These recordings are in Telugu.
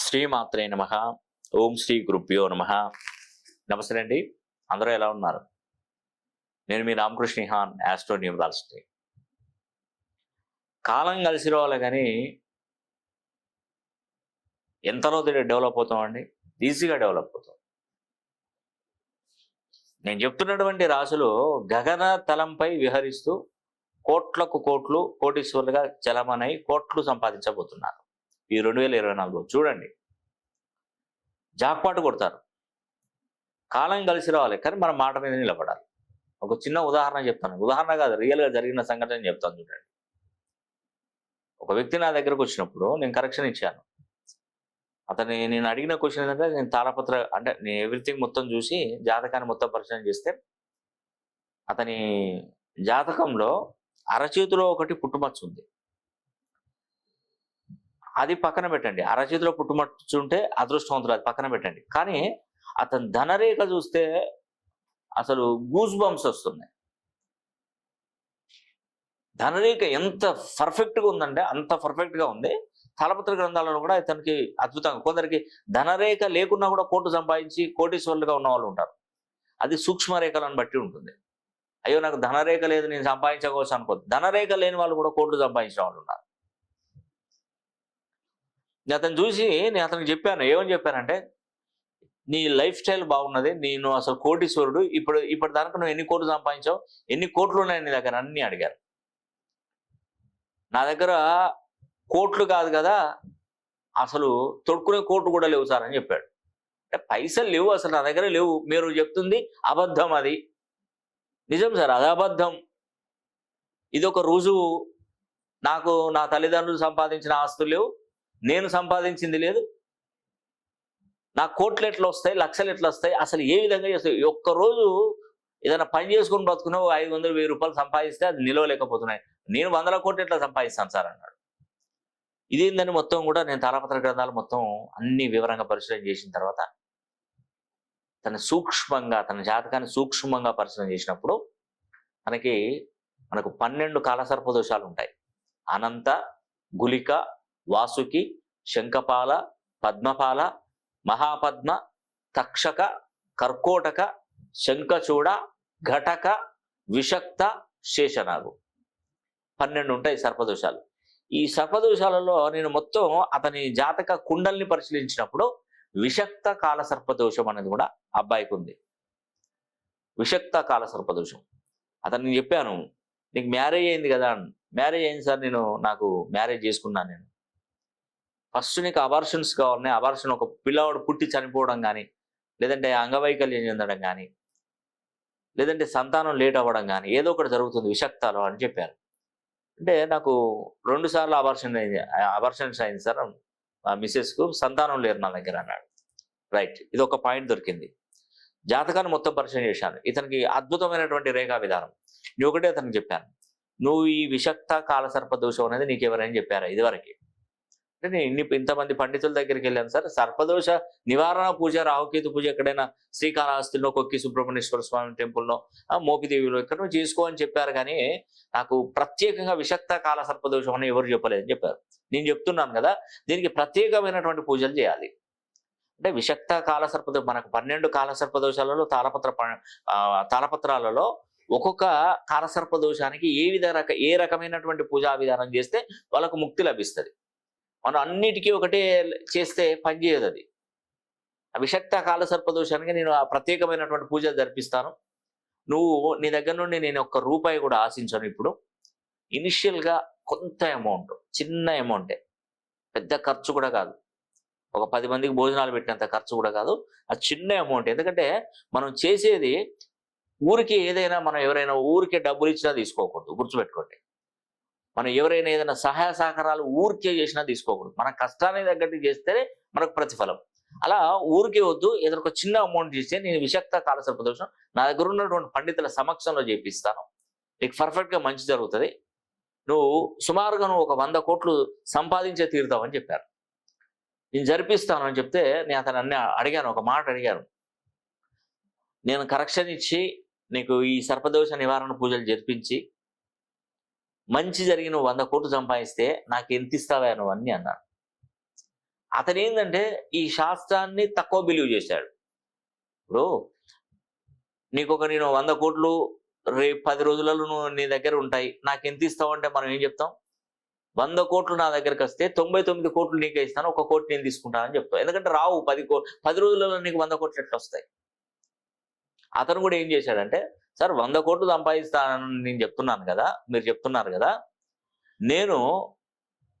శ్రీమాత్రే నమ. ఓం శ్రీ గురుభ్యో నమ. నమస్తే అండి. అందరూ ఎలా ఉన్నారు? నేను మీ రామకృష్ణ హాన్ యాస్ట్రో న్యూమరాలజీ కాలం కలిసి రావాలి కానీ ఎంతలో డెవలప్ అవుతామండి ఈజీగా డెవలప్ అవుతాం. నేను చెప్తున్నటువంటి రాసులు గగన తలంపై విహరిస్తూ కోట్లకు కోట్లు కోటీశ్వరులుగా చలమనై కోట్లు సంపాదించబోతున్నారు. ఈ రెండు వేల ఇరవై నాలుగులో చూడండి. జాక్పాటు కొడతారు. కాలం కలిసి రావాలి కానీ మన మాట మీద నిలబడాలి. ఒక చిన్న ఉదాహరణ చెప్తాను. ఉదాహరణ కాదు రియల్గా జరిగిన సంఘటన చెప్తాను చూడండి. ఒక వ్యక్తి నా దగ్గరకు వచ్చినప్పుడు నేను కరెక్షన్ ఇచ్చాను. అతని నేను అడిగిన క్వశ్చన్ ఏంటంటే నేను తాళపత్ర అంటే నేను ఎవ్రీథింగ్ మొత్తం చూసి జాతకాన్ని మొత్తం పరిశీలన చేస్తే అతని జాతకంలో అరచేతిలో ఒకటి పుట్టుమచ్చు ఉంది. అది పక్కన పెట్టండి. అరచేతిలో పుట్టుమచ్చ అదృష్టవంతులు అది పక్కన పెట్టండి. కానీ అతని ధనరేఖ చూస్తే అసలు గూస్ బంప్స్ వస్తున్నాయి. ధనరేఖ ఎంత పర్ఫెక్ట్గా ఉందంటే అంత పర్ఫెక్ట్గా ఉంది. తలపత్ర గ్రంథాలలో కూడా ఇతనికి అద్భుతంగా కొందరికి ధనరేఖ లేకున్నా కూడా కోర్టు సంపాదించి కోటీశ్వరులుగా ఉన్న వాళ్ళు ఉంటారు. అది సూక్ష్మరేఖలను బట్టి ఉంటుంది. అయ్యో నాకు ధనరేఖ లేదు నేను సంపాదించకోవచ్చు అనుకో ధనరేఖ లేని వాళ్ళు కూడా కోట్లు సంపాదించిన వాళ్ళు ఉన్నారు. నేను అతను చూసి నేను అతనికి చెప్పాను ఏమని చెప్పానంటే నీ లైఫ్ స్టైల్ బాగున్నది నేను అసలు కోటీశ్వరుడు ఇప్పుడు ఇప్పటి దానికి నువ్వు ఎన్ని కోట్లు సంపాదించావు ఎన్ని కోట్లు ఉన్నాయి నీ దగ్గర అన్ని అడిగారు. నా దగ్గర కోట్లు కాదు కదా అసలు తొడుక్కునే కోట్లు కూడా లేవు సార్ అని చెప్పాడు. అంటే పైసలు లేవు అసలు నా దగ్గర లేవు. మీరు చెప్తుంది అబద్ధం అది. నిజం సార్ అది అబద్ధం. ఇది ఒక రుజువు నాకు నా తల్లిదండ్రులు సంపాదించిన ఆస్తులు లేవు. నేను సంపాదించింది లేదు. నా కోట్లు ఎట్లా వస్తాయి లక్షలు ఎట్లా వస్తాయి. అసలు ఏ విధంగా చేస్తాయి ఒక్కరోజు ఏదైనా పని చేసుకుని బతుకున్నావు ఐదు వందలు వెయ్యి రూపాయలు సంపాదిస్తే అది నిలవలేకపోతున్నాయి నేను వందల కోట్లు ఎట్లా సంపాదిస్తాను సార్ అన్నాడు. ఇదేందని మొత్తం కూడా నేను తాళపత్ర గ్రంథాలు మొత్తం అన్ని వివరంగా పరిశీలన చేసిన తర్వాత తన సూక్ష్మంగా తన జాతకాన్ని సూక్ష్మంగా పరిశీలన చేసినప్పుడు మనకి మనకు పన్నెండు కాలసర్ప దోషాలు ఉంటాయి అనంత గులిక వాసుకి శంఖపాల పద్మపాల మహాపద్మ తక్షక కర్కోటక శంఖచూడ ఘటక విషక్త శేషనాగు. పన్నెండు ఉంటాయి సర్పదోషాలు. ఈ సర్పదోషాలలో నేను మొత్తం అతని జాతక కుండల్ని పరిశీలించినప్పుడు విషక్త కాల సర్పదోషం అనేది కూడా అబ్బాయికి ఉంది. విషక్త కాల సర్పదోషం. అతను చెప్పాను నీకు మ్యారేజ్ అయింది కదా మ్యారేజ్ అయింది సార్ నేను నాకు మ్యారేజ్ చేసుకున్నాను నేను. ఫస్ట్ నీకు అబార్షన్స్ కావాలి అబార్షన్ ఒక పిల్లవాడు పుట్టి చనిపోవడం కానీ లేదంటే అంగవైకల్యం చెందడం కానీ లేదంటే సంతానం లేట్ అవ్వడం కానీ ఏదో ఒకటి జరుగుతుంది విషక్తాలు అని చెప్పారు. అంటే నాకు రెండు సార్లు అబార్షన్ అయింది అబార్షన్స్ అయింది సార్ మా మిస్సెస్కు సంతానం లేరు నా దగ్గర అన్నాడు. రైట్ ఇది ఒక పాయింట్ దొరికింది. జాతకాన్ని మొత్తం పరిచయం చేశాను. ఇతనికి అద్భుతమైనటువంటి రేఖా విధానం. నేను ఒకటే అతనికి చెప్పాను. నువ్వు ఈ విషక్త కాలసర్ప దోషం అనేది నీకు ఎవరైనా చెప్పారా ఇదివరకు? అంటే నేను ఇన్ని ఇంతమంది పండితుల దగ్గరికి వెళ్ళాను సార్. సర్పదోష నివారణ పూజ రాహుకేతు పూజ ఎక్కడైనా శ్రీకాళహస్తిలో కొక్కి సుబ్రహ్మణ్యేశ్వర స్వామి టెంపుల్లో మోపిదేవిలో ఎక్కడో చేసుకో అని చెప్పారు కానీ నాకు ప్రత్యేకంగా విషక్త కాల సర్పదోషం అని ఎవరు చెప్పలేదని చెప్పారు. నేను చెప్తున్నాను కదా దీనికి ప్రత్యేకమైనటువంటి పూజలు చేయాలి. అంటే విషక్త కాల సర్పదో మనకు పన్నెండు కాల సర్పదోషాలలో తాళపత్ర తాళపత్రాలలో ఒక్కొక్క కాలసర్ప దోషానికి ఏ విధ రక ఏ రకమైనటువంటి పూజా విధానం చేస్తే వాళ్ళకు ముక్తి లభిస్తుంది. మనం అన్నిటికీ ఒకటే చేస్తే పనిచేయదు అది. ఆ విషక్త కాల సర్పదోషానికి నేను ఆ ప్రత్యేకమైనటువంటి పూజలు జరిపిస్తాను. నువ్వు నీ దగ్గర నుండి నేను ఒక్క రూపాయి కూడా ఆశించాను ఇప్పుడు. ఇనిషియల్గా కొంత అమౌంట్ చిన్న అమౌంటే. పెద్ద ఖర్చు కూడా కాదు. ఒక పది మందికి భోజనాలు పెట్టినంత ఖర్చు కూడా కాదు. అది చిన్న అమౌంట్. ఎందుకంటే మనం చేసేది ఊరికి ఏదైనా మనం ఎవరైనా ఊరికే డబ్బులు ఇచ్చినా తీసుకోకూడదు. గుర్తుపెట్టుకోండి. మనం ఎవరైనా ఏదైనా సహాయ సహకారాలు ఊరికే చేసినా తీసుకోకూడదు. మన కష్టానికి తగ్గట్టు చేస్తేనే మనకు ప్రతిఫలం. అలా ఊరికే వద్దు ఏదైనా ఒక చిన్న అమౌంట్ చేస్తే నేను విషక్త కాలసర్ప దోషం నా దగ్గర ఉన్నటువంటి పండితుల సమక్షంలో చేపిస్తాను. నీకు పర్ఫెక్ట్గా మంచి జరుగుతుంది. నువ్వు సుమారుగా నువ్వు ఒక వంద కోట్లు సంపాదించే తీరుతావని చెప్పారు. నేను జరిపిస్తాను అని చెప్తే నేను అతను అన్ని అడిగాను ఒక మాట అడిగాను. నేను కరెక్షన్ ఇచ్చి నీకు ఈ సర్పదోష నివారణ పూజలు జరిపించి మంచి జరిగి నువ్వు వంద కోట్లు సంపాదిస్తే నాకు ఎంత ఇస్తావా నువ్వు అన్ని అన్నాడు. అతను ఏంటంటే ఈ శాస్త్రాన్ని తక్కువ బిలీవ్ చేశాడు. ఇప్పుడు నీకు ఒక నేను వంద కోట్లు రేపు పది రోజులలో నువ్వు నీ దగ్గర ఉంటాయి నాకు ఎంత ఇస్తావు అంటే మనం ఏం చెప్తాం? వంద కోట్లు నా దగ్గరకు వస్తే తొంభై తొమ్మిది కోట్లు నీకే ఇస్తాను ఒక కోటి నేను తీసుకుంటానని చెప్తాను ఎందుకంటే రావు పది కో పది రోజులలో నీకు వంద కోట్లు ఎట్లా వస్తాయి? అతను కూడా ఏం చేశాడంటే సార్ వంద కోట్లు సంపాదిస్తానని నేను చెప్తున్నాను కదా మీరు చెప్తున్నారు కదా నేను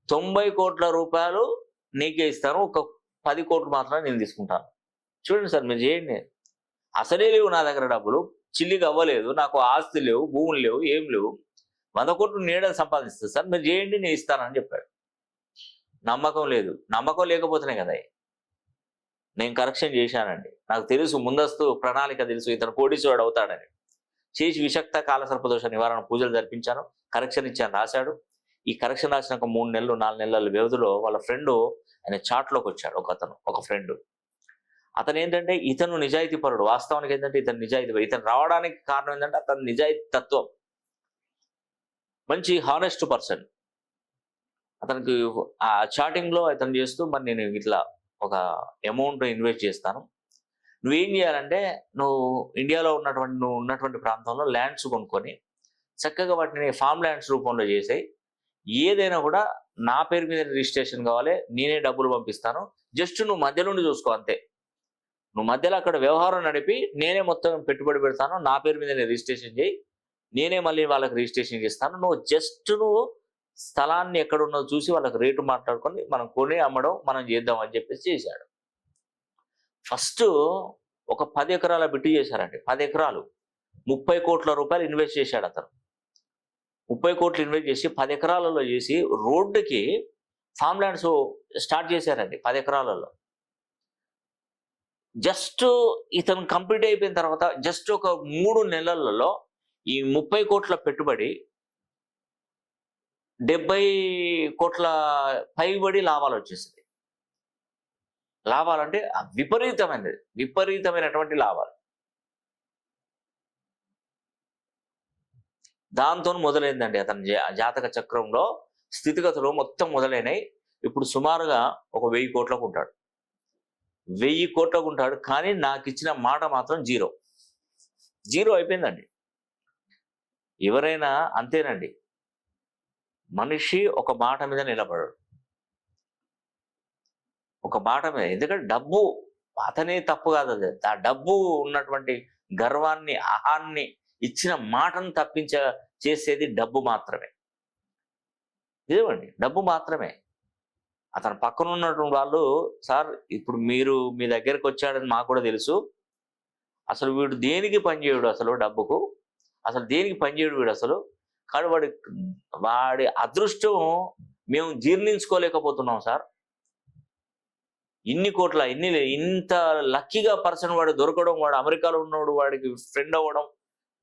తొంభై కోట్ల రూపాయలు నీకే ఇస్తాను ఒక పది కోట్లు మాత్రమే నేను తీసుకుంటాను. చూడండి సార్ మీరు చేయండి. అసలే లేవు నా దగ్గర డబ్బులు చిల్లికి అవ్వలేదు నాకు ఆస్తి లేవు భూములు లేవు ఏం లేవు. వంద కోట్లు నేడని సంపాదిస్తాను సార్ మీరు చేయండి నేను ఇస్తానని చెప్పాడు. నమ్మకం లేదు. నమ్మకం లేకపోతేనే కదా నేను కరెక్షన్ చేశానండి. నాకు తెలుసు ముందస్తు ప్రణాళిక తెలుసు ఇతను కోటీశ్వరుడు అవుతాడని. చేసి విషక్త కాల సర్పదోష నివారణ పూజలు జరిపించాను. కరెక్షన్ ఇచ్చాను రాశాడు. ఈ కరెక్షన్ రాసిన ఒక మూడు నెలలు నాలుగు నెలల వ్యవధిలో వాళ్ళ ఫ్రెండ్ ఆయన చాట్లోకి వచ్చాడు ఒక అతను ఒక ఫ్రెండ్. అతను ఏంటంటే ఇతను నిజాయితీ పరుడు. వాస్తవానికి ఏంటంటే ఇతను నిజాయితీ ఇతను రావడానికి కారణం ఏంటంటే అతను నిజాయితీ తత్వం. మంచి హానెస్ట్ పర్సన్ అతనికి ఆ చాటింగ్లో అతను చేస్తూ మరి నేను ఇట్లా ఒక అమౌంట్ ఇన్వెస్ట్ చేస్తాను. నువ్వేం చేయాలంటే నువ్వు ఇండియాలో ఉన్నటువంటి నువ్వు ఉన్నటువంటి ప్రాంతంలో ల్యాండ్స్ కొనుక్కొని చక్కగా వాటిని ఫామ్ ల్యాండ్స్ రూపంలో చేసాయి. ఏదైనా కూడా నా పేరు మీద రిజిస్ట్రేషన్ కావాలి నేనే డబ్బులు పంపిస్తాను. జస్ట్ నువ్వు మధ్య నుండి చూసుకో అంతే. నువ్వు మధ్యలో అక్కడ వ్యవహారం నడిపి నేనే మొత్తం పెట్టుబడి పెడతాను నా పేరు మీద రిజిస్ట్రేషన్ చేయి నేనే మళ్ళీ వాళ్ళకి రిజిస్ట్రేషన్ చేస్తాను. నువ్వు జస్ట్ నువ్వు స్థలాన్ని ఎక్కడ ఉన్నదో చూసి వాళ్ళకి రేటు మాట్లాడుకొని మనం కొని అమ్మడం మనం చేద్దాం అని చెప్పేసి చేశాడు. ఫస్ట్ ఒక పది ఎకరాల బిట్టు చేశారండి. పది ఎకరాలు. ముప్పై కోట్ల రూపాయలు ఇన్వెస్ట్ చేశాడు అతను. ముప్పై కోట్లు ఇన్వెస్ట్ చేసి పది ఎకరాలలో చేసి రోడ్డుకి ఫామ్ ల్యాండ్స్ స్టార్ట్ చేశారండి పది ఎకరాలలో. జస్ట్ ఇతను కంప్లీట్ అయిపోయిన తర్వాత జస్ట్ ఒక మూడు నెలలలో ఈ ముప్పై కోట్ల పెట్టుబడి డెబ్బై కోట్ల పైబడి లాభాలు వచ్చేసింది. లాభాలు అంటే విపరీతమైనది. విపరీతమైనటువంటి లాభాలు. దాంతో మొదలైందండి అతని జా- జాతక చక్రంలో స్థితిగతులు మొత్తం మొదలైనవి ఇప్పుడు సుమారుగా ఒక వెయ్యి కోట్లకు ఉంటాడు వెయ్యి కోట్లకు ఉంటాడు కానీ నాకు ఇచ్చిన మాట మాత్రం జీరో. జీరో అయిపోయిందండి. ఎవరైనా అంతేనండి. మనిషి ఒక మాట మీద నిలబడడు. ఒక మాట మీద. ఎందుకంటే డబ్బు అతనే తప్పు కాదు అది. ఆ డబ్బు ఉన్నటువంటి గర్వాన్ని అహాన్ని ఇచ్చిన మాటను తప్పించ చేసేది డబ్బు మాత్రమే. ఇదేమండి? డబ్బు మాత్రమే. అతను పక్కన ఉన్నటువంటి వాళ్ళు సార్ ఇప్పుడు మీరు మీ దగ్గరకు వచ్చాడని మాకు కూడా తెలుసు. అసలు వీడు దేనికి పనిచేయడు అసలు డబ్బుకు? అసలు దేనికి పనిచేయడు వీడు అసలు? కానీ వాడి వాడి అదృష్టం మేము జీర్ణించుకోలేకపోతున్నాం సార్. ఇన్ని కోట్ల ఇన్ని ఇంత లక్కీగా పర్సన్ వాడు దొరకడం వాడు అమెరికాలో ఉన్నవాడు వాడికి ఫ్రెండ్ అవ్వడం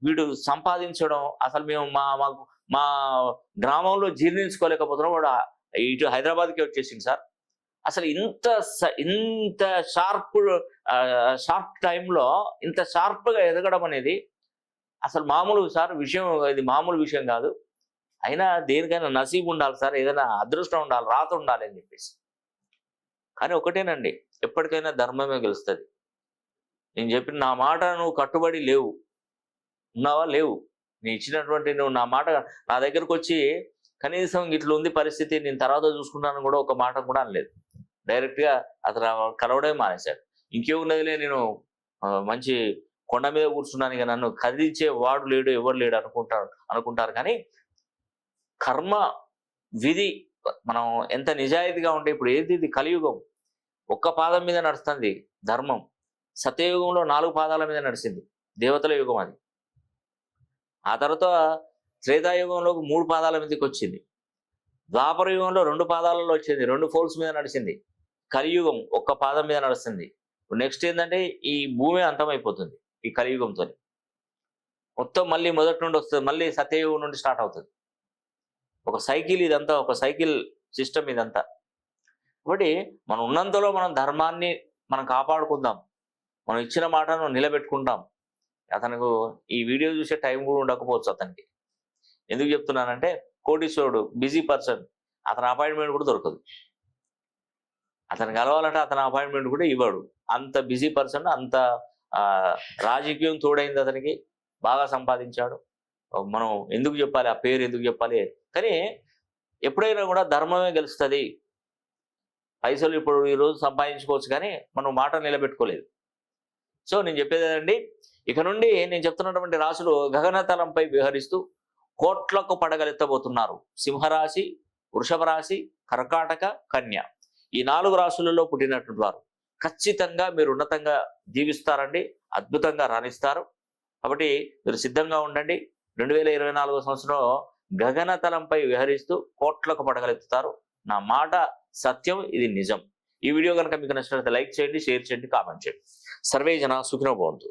వీడు సంపాదించడం అసలు మేము మా మాకు మా గ్రామంలో జీర్ణించుకోలేకపోతున్నాం వాడు ఇటు హైదరాబాద్కి వచ్చేసింది సార్. అసలు ఇంత స- ఇంత షార్ప్ షార్ప్ టైంలో ఇంత షార్ప్గా ఎదగడం అనేది అసలు మామూలు సార్ విషయం ఇది మామూలు విషయం కాదు. అయినా దేనికైనా నసీబు ఉండాలి సార్ ఏదైనా అదృష్టం ఉండాలి రాత ఉండాలి అని చెప్పేసి. కానీ ఒకటేనండి ఎప్పటికైనా ధర్మమే గెలుస్తుంది. నేను చెప్పిన నా మాట నువ్వు కట్టుబడి లేవు. ఉన్నావా? లేవు. నీ ఇచ్చినటువంటి నువ్వు నా మాట నా దగ్గరకు వచ్చి కనీసం ఇట్లా ఉంది పరిస్థితి నేను తర్వాత చూసుకున్నాను కూడా ఒక మాట కూడా అనలేదు. డైరెక్ట్గా అతను కలవడమే మానేశాడు. ఇంకేమున్నదిలే నేను మంచి కొండ మీద కూర్చున్నాను ఇక నన్ను కదిలించే వాడు లేడు ఎవరు లేడు అనుకుంటారు అనుకుంటారు. కానీ కర్మ విధి మనం ఎంత నిజాయితీగా ఉంటే ఇప్పుడు ఏది? ఇది కలియుగం. ఒక్క పాదం మీద నడుస్తుంది ధర్మం. సత్యయుగంలో నాలుగు పాదాల మీద నడిచింది దేవతల యుగం అది. ఆ తర్వాత త్రేతాయుగంలో మూడు పాదాల మీదకి వచ్చింది. ద్వాపర యుగంలో రెండు పాదాలలో వచ్చింది రెండు ఫోల్స్ మీద నడిచింది. కలియుగం ఒక్క పాదం మీద నడుస్తుంది. నెక్స్ట్ ఏంటంటే ఈ భూమి అంతమైపోతుంది ఈ కలియుగంతో మొత్తం మళ్ళీ మొదటి నుండి వస్తుంది మళ్ళీ సత్యయుగం నుండి స్టార్ట్ అవుతుంది. ఒక సైకిల్ ఇదంతా ఒక సైకిల్ సిస్టమ్ ఇదంతా. కాబట్టి మనం ఉన్నంతలో మనం ధర్మాన్ని మనం కాపాడుకుందాం. మనం ఇచ్చిన మాటను నిలబెట్టుకుంటాం. అతనికి ఈ వీడియో చూసే టైం కూడా ఉండకపోవచ్చు అతనికి. ఎందుకు చెప్తున్నానంటే కోటీశ్వరుడు బిజీ పర్సన్ అతని అపాయింట్మెంట్ కూడా దొరకదు. అతను కలవాలంటే అతని అపాయింట్మెంట్ కూడా ఇవ్వడు. అంత బిజీ పర్సన్ అంత ఆ, రాజకీయం తోడైంది అతనికి బాగా సంపాదించాడు. మనం ఎందుకు చెప్పాలి? ఆ పేరు ఎందుకు చెప్పాలి? కానీ ఎప్పుడైనా కూడా ధర్మమే గెలుస్తుంది. పైసలు ఇప్పుడు ఈరోజు సంపాదించుకోవచ్చు కానీ మనం మాట నిలబెట్టుకోలేదు. సో నేను చెప్పేది ఇక నుండి నేను చెప్తున్నటువంటి రాశులు గగనతలంపై విహరిస్తూ కోట్లకు పడగలెత్తబోతున్నారు. సింహరాశి వృషభ రాశి కర్కాటక కన్య. ఈ నాలుగు రాశులలో పుట్టినటువంటి వారు ఖచ్చితంగా మీరు ఉన్నతంగా జీవిస్తారండి అద్భుతంగా రాణిస్తారు. కాబట్టి మీరు సిద్ధంగా ఉండండి. రెండు వేల ఇరవై నాలుగో సంవత్సరం గగనతలంపై విహరిస్తూ కోట్లకు పడగలెత్తుతారు. నా మాట సత్యం ఇది నిజం. ఈ వీడియో కనుక మీకు నచ్చినట్లయితే లైక్ చేయండి షేర్ చేయండి కామెంట్ చేయండి. సర్వే జన సుఖినో భవంతు.